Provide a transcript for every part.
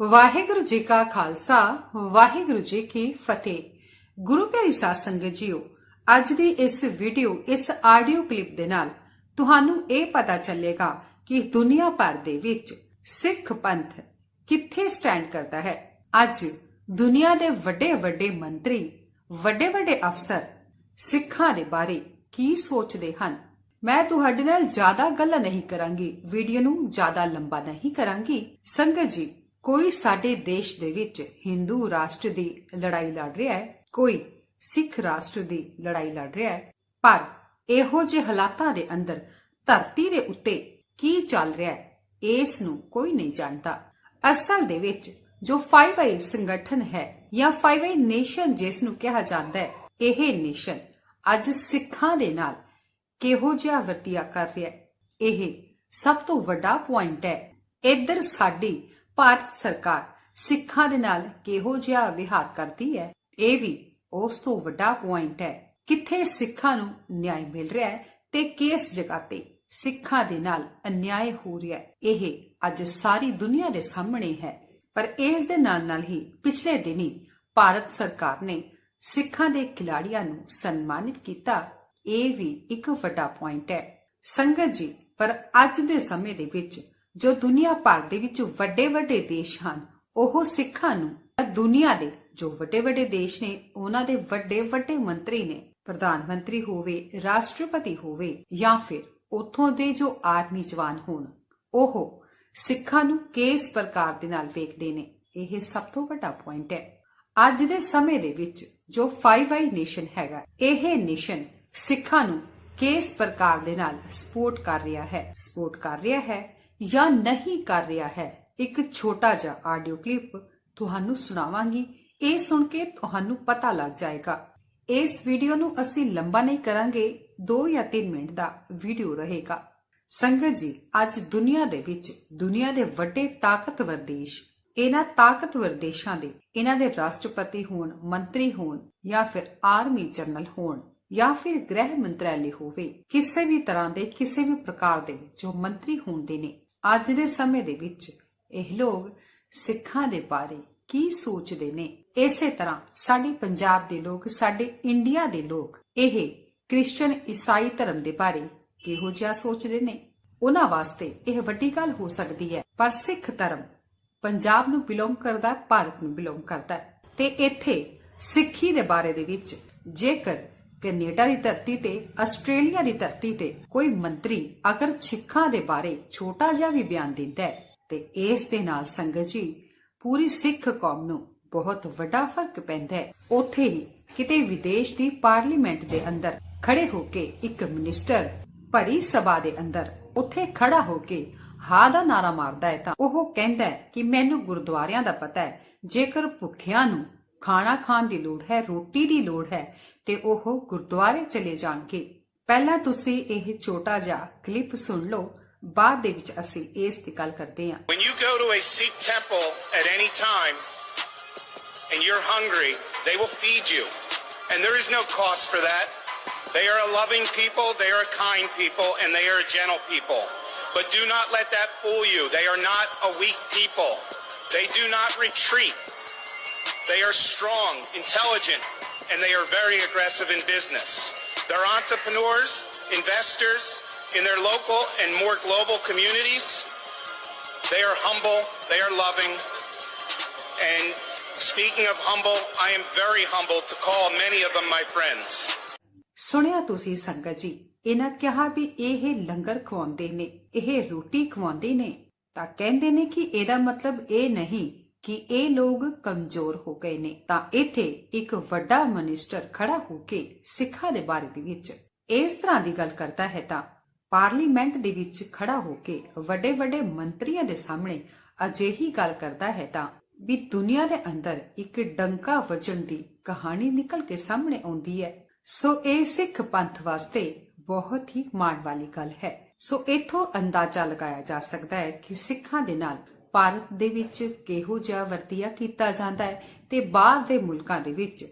ਵਾਹਿਗੁਰੂ ਜੀ ਕਾ ਖਾਲਸਾ, ਵਾਹਿਗੁਰੂ ਜੀ ਕੀ ਫਤਿਹ। ਗੁਰੂ ਪਿਆਰੀ ਸਾਧ ਸੰਗਤ ਜੀਓ, ਅੱਜ ਦੀ ਇਸ ਵੀਡੀਓ, ਇਸ ਆਡੀਓ ਕਲਿੱਪ ਦੇ ਨਾਲ ਤੁਹਾਨੂੰ ਇਹ ਪਤਾ ਚੱਲੇਗਾ ਕਿ ਦੁਨੀਆ ਭਰ ਦੇ ਵਿੱਚ ਸਿੱਖ ਪੰਥ ਕਿੱਥੇ ਸਟੈਂਡ ਕਰਦਾ ਹੈ। ਅੱਜ ਦੁਨੀਆ ਦੇ ਵੱਡੇ ਵੱਡੇ ਮੰਤਰੀ ਵੱਡੇ ਵੱਡੇ ਅਫਸਰ ਸਿੱਖਾਂ ਦੇ ਬਾਰੇ ਕੀ ਸੋਚਦੇ ਹਨ, ਮੈਂ ਤੁਹਾਡੇ ਨਾਲ ਜ਼ਿਆਦਾ ਗੱਲ ਨਹੀਂ ਕਰਾਂਗੀ, ਵੀਡੀਓ ਨੂੰ ਜ਼ਿਆਦਾ ਲੰਬਾ ਨਹੀਂ ਕਰਾਂਗੀ। ਸੰਗਤ ਜੀ ਕੋਈ ਸਾਡੇ ਦੇਸ਼ ਦੇ ਵਿੱਚ ਹਿੰਦੂ ਰਾਸ਼ਟਰ ਦੀ ਲੜਾਈ ਲੜ ਰਿਹਾ ਹੈ, ਕੋਈ ਸਿੱਖ ਰਾਸ਼ਟਰ ਦੀ ਲੜਾਈ ਲੜ ਰਿਹਾ ਹੈ, ਪਰ ਇਹੋ ਜਿਹੇ ਹਾਲਾਤਾਂ ਦੇ ਅੰਦਰ ਧਰਤੀ ਦੇ ਉੱਤੇ ਕੀ ਚੱਲ ਰਿਹਾ ਹੈ, ਇਸ ਨੂੰ ਕੋਈ ਨਹੀਂ ਜਾਣਦਾ। ਅਸਲ ਦੇ ਵਿੱਚ ਜੋ 5i ਸੰਗਠਨ ਹੈ ਜਾਂ 5i ਨੇਸ਼ਨ ਜਿਸ ਨੂੰ ਕਿਹਾ ਜਾਂਦਾ ਹੈ, ਇਹ ਨੇਸ਼ਨ ਅੱਜ ਸਿੱਖਾਂ ਦੇ ਨਾਲ ਕਿਹੋ ਜਿਹਾ ਵਰਤਿਆ ਕਰ ਰਿਹਾ ਹੈ, ਇਹ ਸਭ ਤੋਂ ਵੱਡਾ ਪੁਆਇੰਟ ਹੈ। ਇੱਧਰ ਸਾਡੀ ਭਾਰਤ ਸਰਕਾਰ ਸਿੱਖਾਂ ਦੇ ਨਾਲ ਕਿਹੋ ਜਿਹਾ ਵਿਹਾਰ ਕਰਦੀ ਹੈ, ਇਹ ਵੀ ਉਸ ਤੋਂ ਵੱਡਾ ਪੁਆਇੰਟ ਹੈ। ਕਿੱਥੇ ਸਿੱਖਾਂ ਨੂੰ ਨਿਆਂ ਮਿਲ ਰਿਹਾ ਹੈ ਤੇ ਕਿਸ ਜਗ੍ਹਾ ਤੇ ਸਿੱਖਾਂ ਦੇ ਨਾਲ ਅਨਿਆਏ ਹੋ ਰਿਹਾ ਹੈ, ਇਹ ਅੱਜ ਸਾਰੀ ਦੁਨੀਆ ਦੇ ਸਾਹਮਣੇ ਹੈ। ਪਰ ਇਸ ਦੇ ਨਾਲ ਨਾਲ ਹੀ ਪਿਛਲੇ ਦਿਨੀ ਭਾਰਤ ਸਰਕਾਰ ਨੇ ਸਿੱਖਾਂ ਦੇ ਖਿਡਾਰੀਆਂ ਨੂੰ ਸਨਮਾਨਿਤ ਕੀਤਾ, ਇਹ ਵੀ ਇੱਕ ਵੱਡਾ ਪੁਆਇੰਟ ਹੈ। ਸੰਗਤ ਜੀ, ਪਰ ਅੱਜ ਦੇ ਸਮੇਂ ਦੇ ਵਿੱਚ ਜੋ ਦੁਨੀਆ ਭਰ ਦੇ ਵਿੱਚ ਵੱਡੇ ਵੱਡੇ ਦੇਸ਼ ਹਨ, ਉਹ ਸਿੱਖਾਂ ਨੂੰ ਦੁਨੀਆ ਦੇ ਜੋ ਵੱਡੇ ਵੱਡੇ ਦੇਸ਼ ਨੇ, ਉਹਨਾਂ ਦੇ ਵੱਡੇ ਵੱਡੇ ਮੰਤਰੀ ਨੇ, ਪ੍ਰਧਾਨ ਮੰਤਰੀ ਹੋਵੇ, ਰਾਸ਼ਟਰਪਤੀ ਹੋਵੇ, ਜਾਂ ਫਿਰ ਉਥੋਂ ਦੇ ਜੋ ਆਰਮੀ ਜਵਾਨ ਹੋਣ, ਉਹ ਸਿੱਖਾਂ ਨੂੰ ਕਿਸ ਪ੍ਰਕਾਰ ਦੇ ਨਾਲ ਵੇਖਦੇ ਨੇ? ਇਹ ਸਭ ਤੋਂ ਵੱਡਾ ਪੁਆਇੰਟ ਹੈ। ਅੱਜ ਦੇ ਸਮੇਂ ਦੇ ਵਿੱਚ ਜੋ 5i ਨੇਸ਼ਨ ਹੈਗਾ, ਇਹ ਨੇਸ਼ਨ ਸਿੱਖਾਂ ਨੂੰ ਕਿਸ ਪ੍ਰਕਾਰ ਦੇ ਨਾਲ ਸਪੋਰਟ ਕਰ ਰਿਹਾ ਹੈ? ਸਪੋਰਟ ਕਰ ਰਿਹਾ ਹੈ ਜਾਂ ਨਹੀਂ ਕਰ ਰਿਹਾ ਹੈ। ਇੱਕ ਛੋਟਾ ਜਿਹਾ ਆਡੀਓ ਕਲਿੱਪ ਤੁਹਾਨੂੰ ਸੁਣਾਵਾਂਗੀ। ਇਹ ਸੁਣ ਕੇ ਤੁਹਾਨੂੰ ਪਤਾ ਲੱਗ ਜਾਏਗਾ। ਇਸ ਵੀਡੀਓ ਨੂੰ ਅਸੀਂ ਲੰਬਾ ਨਹੀਂ ਕਰਾਂਗੇ। 2 ਜਾਂ 3 ਮਿੰਟ ਦਾ ਵੀਡੀਓ ਰਹੇਗਾ। ਸੰਗਤ ਜੀ, ਅੱਜ ਦੁਨੀਆ ਦੇ ਵਿੱਚ ਦੁਨੀਆ ਦੇ ਵੱਡੇ ਤਾਕਤਵਰ ਦੇਸ਼, ਇਹਨਾਂ ਤਾਕਤਵਰ ਦੇਸ਼ਾਂ ਦੇ, ਇਹਨਾਂ ਦੇ ਰਾਸ਼ਟਰਪਤੀ ਹੋਣ, ਮੰਤਰੀ ਹੋਣ ਜਾਂ ਫਿਰ ਆਰਮੀ ਜਨਰਲ ਹੋਣ ਜਾਂ ਫਿਰ ਗ੍ਰਹਿ ਮੰਤਰਾਲੇ ਹੋਵੇ, ਕਿਸੇ ਵੀ ਤਰ੍ਹਾਂ ਦੇ, ਕਿਸੇ ਵੀ ਪ੍ਰਕਾਰ ਦੇ ਜੋ ਮੰਤਰੀ ਹੁੰਦੇ ਨੇ ਅੱਜ ਦੇ ਸਮੇਂ ਦੇ ਵਿੱਚ ਇਹ ਲੋਕ ਸਿੱਖਾਂ ਦੇ ਬਾਰੇ ਕੀ ਸੋਚਦੇ ਨੇ? ਇਸੇ ਤਰ੍ਹਾਂ ਸਾਡੇ ਪੰਜਾਬ ਦੇ ਲੋਕ, ਸਾਡੇ ਇੰਡੀਆ ਦੇ ਲੋਕ ਇਹ ਕ੍ਰਿਸਚੀਅਨ ਈਸਾਈ ਧਰਮ ਦੇ ਬਾਰੇ ਕਿਹੋ ਜਿਹਾ ਸੋਚਦੇ ਨੇ? ਉਹਨਾਂ ਵਾਸਤੇ ਇਹ ਵੱਡੀ ਗੱਲ ਹੋ ਸਕਦੀ ਹੈ। ਪਰ ਸਿੱਖ ਧਰਮ ਪੰਜਾਬ ਨੂੰ ਬਿਲੋਂਗ ਕਰਦਾ, ਭਾਰਤ ਨੂੰ ਬਿਲੋਂਗ ਕਰਦਾ ਤੇ ਇੱਥੇ ਸਿੱਖੀ ਦੇ ਬਾਰੇ ਦੇ ਵਿੱਚ ਜੇਕਰ ਕੈਨੇਡਾ ਦੀ ਧਰਤੀ ਤੇ, ਆਸਟ੍ਰੇਲੀਆ ਦੀ ਧਰਤੀ ਤੇ ਕੋਈ ਮੰਤਰੀ ਅਗਰ ਸਿੱਖਾਂ ਦੇ ਬਾਰੇ ਛੋਟਾ ਜਿਹਾ ਵੀ ਬਿਆਨ ਦਿੰਦਾ ਹੈ, ਤੇ ਇਸ ਦੇ ਨਾਲ ਸੰਗਤ ਜੀ, ਪੂਰੀ ਸਿੱਖ ਕੌਮ ਨੂੰ ਬਹੁਤ ਵੱਡਾ ਫ਼ਰਕ ਪੈਂਦਾ ਹੈ। ਉੱਥੇ ਹੀ ਕਿਤੇ ਵਿਦੇਸ਼ ਦੀ ਪਾਰਲੀਮੈਂਟ ਦੇ ਅੰਦਰ ਖੜੇ ਹੋ ਕੇ ਇੱਕ ਮਿਨਿਸਟਰ ਭਰੀ ਸਭਾ ਦੇ ਅੰਦਰ ਉੱਥੇ ਖੜਾ ਹੋ ਕੇ ਹਾਂ ਦਾ ਨਾਰਾ ਮਾਰਦਾ ਹੈ ਤਾਂ ਉਹ ਕਹਿੰਦਾ ਹੈ ਕਿ ਮੈਨੂੰ ਗੁਰਦੁਆਰਿਆਂ ਦਾ ਪਤਾ ਹੈ, ਜੇਕਰ ਭੁੱਖਿਆਂ ਨੂੰ ਖਾਣਾ ਖਾਣ ਦੀ ਲੋੜ ਹੈ ਰੋਟੀ ਦੀ ਲੋੜ ਹੈ ਤੇ ਉਹ ਗੁਰਦੁਆਰੇ ਚਲੇ ਜਾਣਗੇ ਪਹਿਲਾਂ ਤੁਸੀਂ ਇਹ ਛੋਟਾ ਜਿਹਾ ਕਲਿੱਪ ਸੁਣ ਲਓ ਬਾਅਦ ਦੇ ਵਿੱਚ ਅਸੀਂ ਇਸ ਦੀ ਗੱਲ ਕਰਦੇ ਹਾਂ When you go to a Sikh temple at any time and you're hungry, they will feed you. And there is no cost for that. They are a loving people, they are a kind people, and they are a gentle people. But do not let that fool you. They are not a weak people. They do not retreat. They are strong, intelligent, and they are very aggressive in business. They're entrepreneurs, investors in their local and more global communities. They are humble, they are loving. And speaking of humble, I am very humbled to call many of them my friends. ਸੁਣਿਆ ਤੁਸੀਂ ਸੰਗਤ ਜੀ ਇਹਨਾਂ ਕਿਹਾ ਵੀ ਇਹ ਲੰਗਰ ਖਵਾਉਂਦੇ ਨੇ ਇਹ ਰੋਟੀ ਖਵਾਉਂਦੇ ਨੇ ਤਾਂ ਕਹਿੰਦੇ ਨੇ ਕਿ ਇਹਦਾ ਮਤਲਬ ਇਹ ਨਹੀਂ ਕਿ ਇਹ ਲੋਕ ਕਮਜ਼ੋਰ ਹੋ ਗਏ ਨੇ, ਤਾਂ ਇੱਥੇ ਇੱਕ ਵੱਡਾ ਮਿਨਿਸਟਰ ਖੜਾ ਹੋ ਕੇ ਸਿੱਖਾਂ ਦੇ ਬਾਰੇ ਦੇ ਵਿੱਚ ਇਸ ਤਰ੍ਹਾਂ ਦੀ ਗੱਲ ਕਰਦਾ ਹੈ ਤਾਂ ਪਾਰਲੀਮੈਂਟ ਦੇ ਵਿੱਚ ਖੜਾ ਹੋ ਕੇ ਵੱਡੇ ਵੱਡੇ ਮੰਤਰੀਆਂ ਦੇ ਸਾਹਮਣੇ ਅਜਿਹੀ ਗੱਲ ਕਰਦਾ ਹੈ ਤਾਂ ਵੀ ਦੁਨੀਆ ਦੇ ਅੰਦਰ ਇੱਕ ਡੰਕਾ ਵਜਣ ਦੀ ਕਹਾਣੀ ਨਿਕਲ ਕੇ ਸਾਹਮਣੇ ਆਉਂਦੀ ਹੈ। ਸੋ ਇਹ ਸਿੱਖ ਪੰਥ ਵਾਸਤੇ ਬਹੁਤ ਹੀ ਮਾਣ ਵਾਲੀ ਗੱਲ ਹੈ। ਸੋ ਇਥੋਂ ਅੰਦਾਜ਼ਾ ਲਗਾਇਆ ਜਾ ਸਕਦਾ ਹੈ ਕਿ ਸਿੱਖਾਂ ਦੇ ਨਾਲ ਭਾਰਤ ਦੇ ਵਿੱਚ ਕਿਹੋ ਜਿਹਾ ਵਰਤਿਆ ਕੀਤਾ ਜਾਂਦਾ ਹੈ ਤੇ ਬਾਹਰ ਦੇ ਮੁਲਕਾਂ ਦੇ ਵਿੱਚ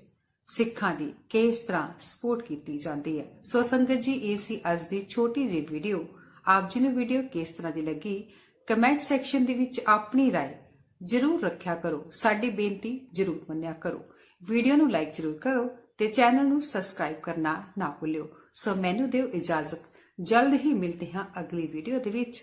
ਸਿੱਖਾਂ ਦੀ ਕਿਸ ਤਰ੍ਹਾਂ ਸਪੋਰਟ ਕੀਤੀ ਜਾਂਦੀ ਹੈ? ਸੋ ਸੰਗਤ ਜੀ, ਇਹ ਸੀ ਅੱਜ ਦੀ ਛੋਟੀ ਜਿਹੀ ਵੀਡੀਓ। ਆਪ ਜੀ ਨੂੰ ਵੀਡੀਓ ਕਿਸ ਤਰ੍ਹਾਂ ਦੀ ਲੱਗੀ? ਕਮੈਂਟ ਸੈਕਸ਼ਨ ਦੇ ਵਿੱਚ ਆਪਣੀ رائے ਜ਼ਰੂਰ ਰੱਖਿਆ ਕਰੋ। ਸਾਡੀ ਬੇਨਤੀ ਜ਼ਰੂਰ ਮੰਨਿਆ ਕਰੋ। ਵੀਡੀਓ ਨੂੰ ਲਾਈਕ ਜ਼ਰੂਰ ਕਰੋ ਤੇ ਚੈਨਲ ਨੂੰ ਸਬਸਕ੍ਰਾਈਬ ਕਰਨਾ ਨਾ ਭੁੱਲਿਓ। ਸੋ ਮੈਨੂੰ ਦਿਓ ਇਜਾਜ਼ਤ। ਜਲਦ ਹੀ ਮਿਲਦੇ ਹਾਂ ਅਗਲੀ ਵੀਡੀਓ ਦੇ ਵਿੱਚ।